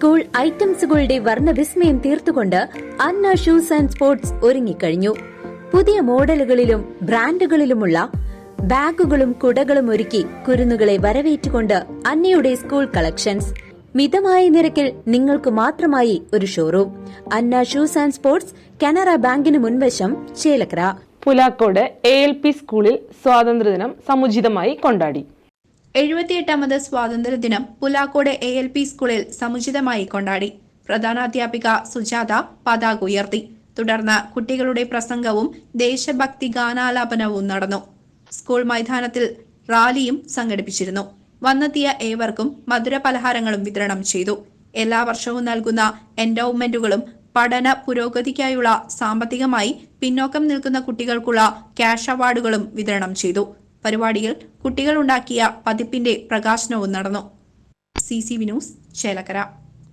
School ഐറ്റംസുകളുടെ വർണവിസ്മയം തീർത്തുകൊണ്ട് അന്ന ഷൂസ് ആൻഡ് സ്പോർട്സ് ഒരുങ്ങിക്കഴിഞ്ഞു. പുതിയ മോഡലുകളിലും ബ്രാൻഡുകളിലുമുള്ള ബാഗുകളും കുടകളും ഒരുക്കി കുരുന്നുകളെ വരവേറ്റുകൊണ്ട് അന്നയുടെ സ്കൂൾ കളക്ഷൻസ്. മിതമായ നിരക്കിൽ നിങ്ങൾക്ക് മാത്രമായി ഒരു showroom. Anna shoes and sports Canara ബാങ്കിന് മുൻവശം Chelakkara. Pulakkode A L P സ്കൂളിൽ സ്വാതന്ത്ര്യദിനം സമുചിതമായി കൊണ്ടാടി. എഴുപത്തിയെട്ടാമത് സ്വാതന്ത്ര്യദിനം പുലാക്കോട് എ എൽ പി സ്കൂളിൽ സമുചിതമായി കൊണ്ടാടി. പ്രധാനാധ്യാപിക സുജാത പതാക ഉയർത്തി. തുടർന്ന് കുട്ടികളുടെ പ്രസംഗവും ദേശഭക്തി ഗാനാലാപനവും നടന്നു. സ്കൂൾ മൈതാനത്തിൽ റാലിയും സംഘടിപ്പിച്ചിരുന്നു. വന്നെത്തിയ ഏവർക്കും മധുര പലഹാരങ്ങളും വിതരണം ചെയ്തു. എല്ലാ വർഷവും നൽകുന്ന എൻഡോവ്മെന്റുകളും പഠന പുരോഗതിക്കായുള്ള സാമ്പത്തികമായി പിന്നോക്കം നിൽക്കുന്ന കുട്ടികൾക്കുള്ള ക്യാഷ് അവാർഡുകളും വിതരണം ചെയ്തു. പരിപാടിയിൽ കുട്ടികളുണ്ടാക്കിയ പതിപ്പിന്റെ പ്രകാശനവും നടന്നു. C C Vinoos Chelakkara.